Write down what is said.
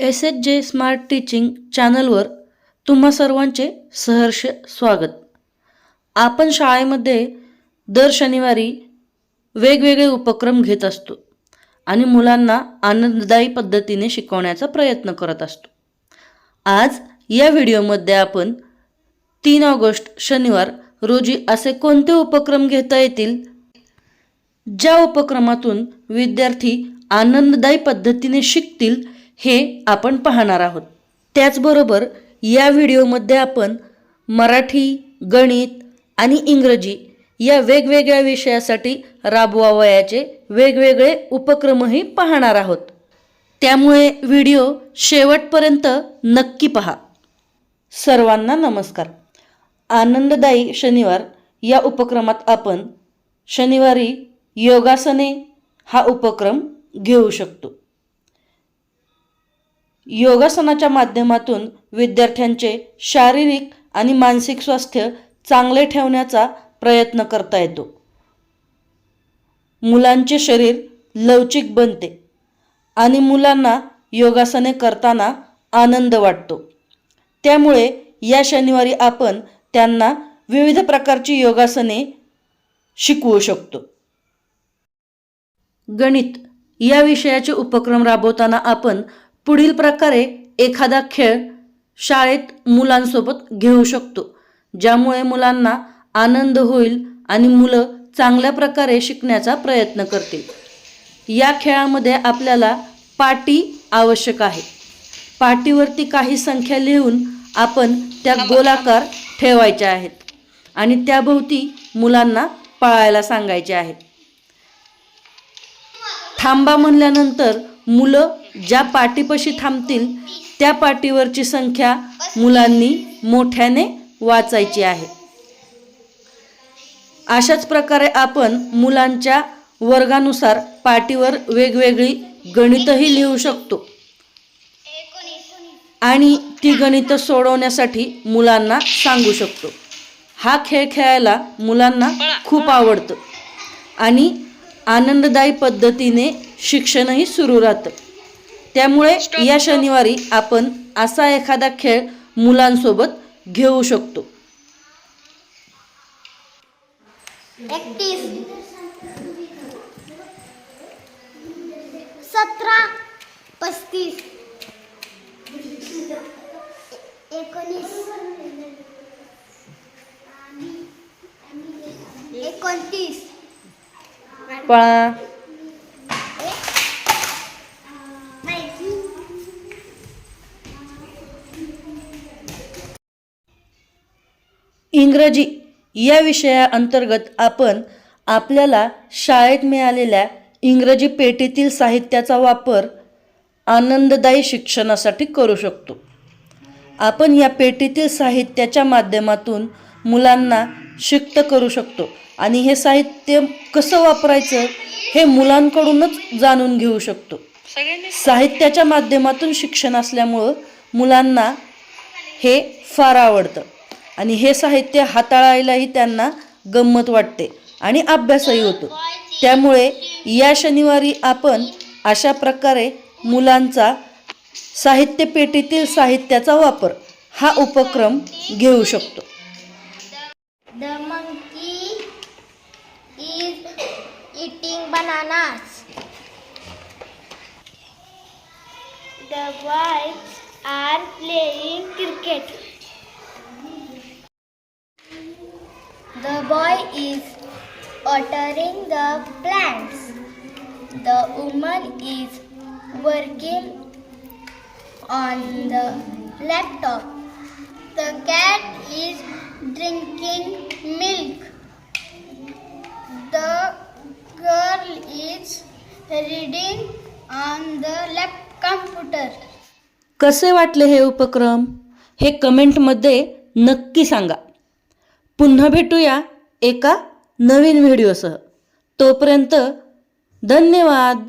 S H J smart teaching चॅनलवर तुम्हा सर्वांचे सहर्ष स्वागत. आपण शाळेमध्ये दर शनिवारी वेगवेगळे उपक्रम घेत असतो आणि मुलांना आनंददायी पद्धतीने शिकवण्याचा प्रयत्न करत असतो. आज या व्हिडिओमध्ये आपण तीन ऑगस्ट शनिवार रोजी असे कोणते उपक्रम घेता येतील? ज्या उपक्रमातून विद्यार्थी आनंददायी पद्धतीने शिकतील हे आपण पाहणार आहोत. त्याचबरोबर या व्हिडिओमध्ये आपण मराठी गणित आणि इंग्रजी या वेगवेगळ्या विषयासाठी राबवावयाचे वेगवेगळे उपक्रमही पाहणार आहोत. त्यामुळे व्हिडिओ शेवटपर्यंत नक्की पहा. सर्वांना नमस्कार. आनंददायी शनिवार. या उपक्रमात आपण शनिवारी योगासने हा उपक्रम घेऊ शकतो. योगासनाच्या माध्यमातून विद्यार्थ्यांचे शारीरिक आणि मानसिक स्वास्थ्य चांगले ठेवण्याचा प्रयत्न करता येतो. मुलांचे शरीर लवचिक बनते आणि मुलांना योगासने करताना आनंद वाटतो. त्यामुळे या शनिवारी आपण त्यांना विविध प्रकारची योगासने शिकवू शकतो. गणित या विषयाचे उपक्रम राबवताना आपण पुढील प्रकारे एखादा खेळ शाळेत मुलांसोबत घेऊ शकतो. ज्यामुळे मुलांना आनंद होईल आणि मुलं चांगल्या प्रकारे शिकण्याचा प्रयत्न करतील. या खेळामध्ये आपल्याला पाटी आवश्यक आहे. पाटीवरती काही संख्या लिहून आपण त्या गोलाकार ठेवायच्या आहेत आणि त्याभोवती मुलांना पळायला सांगायचे आहेत थांबा म्हणल्यानंतर मुलं ज्या पाठीपाशी थांबतील त्या पाटीवरची संख्या मुलांनी मोठ्याने वाचायची आहे. अशाच प्रकारे आपण मुलांच्या वर्गानुसार पाटीवर वेगवेगळी गणितही लिहू शकतो. आणि ती गणितं सोडवण्यासाठी मुलांना सांगू शकतो. हा खेळ खेळायला मुलांना खूप आवडतं आणि आनंददायी पद्धतीने शिक्षणही सुरू राहतं. त्यामुळे या शनिवारी आपण असा एखादा खेळ मुलांसोबत घेऊ शकतो. एकतीस. सतरा. पस्तीस. एकोणीस. एकोणतीस. पळा. इंग्रजी या विषयाअंतर्गत आपण आपल्याला शाळेत मिळालेल्या इंग्रजी पेटीतील साहित्याचा वापर आनंददायी शिक्षणासाठी करू शकतो. आपण या पेटीतील साहित्याच्या माध्यमातून मुलांना शिक्त करू शकतो. आणि हे साहित्य कसं वापरायचं हे मुलांकडूनच जाणून घेऊ शकतो. साहित्याच्या माध्यमातून शिक्षण असल्यामुळं मुलांना हे फार आवडतं. आणि हे साहित्य हाताळायलाही त्यांना गंमत वाटते आणि अभ्यासही होतो. त्यामुळे या शनिवारी आपण अशा प्रकारे मुलांचा साहित्यपेटीतील साहित्याचा वापर हा उपक्रम घेऊ शकतो. The boys are playing cricket. The boy is watering the plants. The woman is working on the laptop. The cat is drinking milk. The girl is reading on the lap computer. कसे वाटले हे उपक्रम हे कमेंटमध्ये नक्की सांगा पुन्हा भेटूया एका नवीन व्हिडिओसह. तोपर्यंत धन्यवाद.